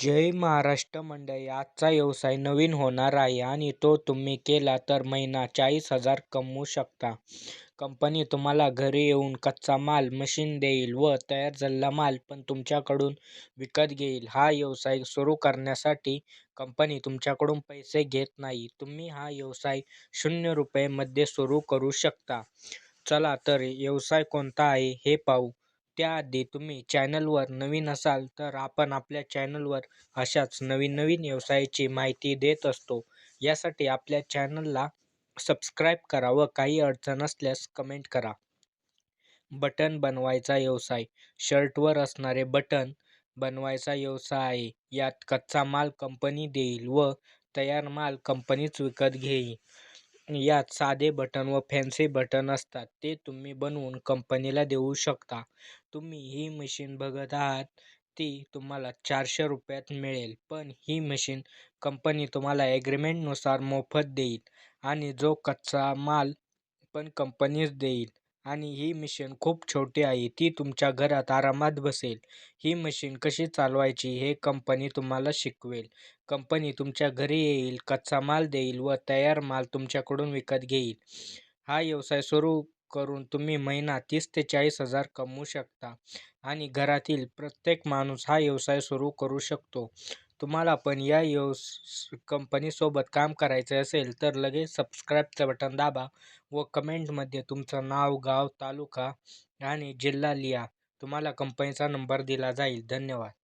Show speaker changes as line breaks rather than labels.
जय महाराष्ट्र मंडळी आजचा व्यवसाय नवीन होणार आहे आणि तो तुम्ही केला तर महिना चाळीस हजार कमवू शकता. कंपनी तुम्हाला घरी येऊन कच्चा माल मशीन देईल व तयार झालेला माल पण तुमच्याकडून विकत घेईल. हा व्यवसाय सुरू करण्यासाठी कंपनी तुमच्याकडून पैसे घेत नाही. तुम्ही हा व्यवसाय शून्य रुपयेमध्ये सुरू करू शकता. चला तर व्यवसाय कोणता आहे हे पाहू. त्याआधी तुम्ही चॅनलवर नवीन असाल तर आपण आपल्या चॅनलवर अशाच नवीन नवीन व्यवसायाची माहिती देत असतो. यासाठी आपल्या चॅनलला सबस्क्राईब करा व काही अडचण असल्यास कमेंट करा. बटन बनवायचा व्यवसाय. शर्टवर असणारे बटन बनवायचा व्यवसाय. आहे यात कच्चा माल कंपनी देईल व तयार माल कंपनीच विकत घेईल. यात साधे बटन व फॅन्सी बटन असतात. ते तुम्ही बनवून कंपनीला देऊ शकता. तुम्ही ही मशीन बघत आहात ती तुम्हाला चारशे रुपयात मिळेल. पण ही मशीन कंपनी तुम्हाला ॲग्रीमेंटनुसार मोफत देईल आणि जो कच्चा माल पण कंपनीच देईल. आणि ही मशीन खूप छोटी आहे ती तुमच्या घरात आरामात बसेल. ही मशीन कशी चालवायची हे कंपनी तुम्हाला शिकवेल. कंपनी तुमच्या घरी येईल कच्चा माल देईल व तयार माल तुमच्याकडून विकत घेईल. हा व्यवसाय सुरू करून तुम्ही महिना तीस ते चाळीस हजार कमवू शकता आणि घरातील प्रत्येक माणूस हा व्यवसाय सुरू करू शकतो. तुम्हाला पण या व्यवस कंपनीसोबत काम करायचे असेल तर लगेच सबस्क्राईबचं बटन दाबा व कमेंटमध्ये तुमचं नाव गाव तालुका आणि जिल्हा लिहा. तुम्हाला कंपनीचा नंबर दिला जाईल. धन्यवाद.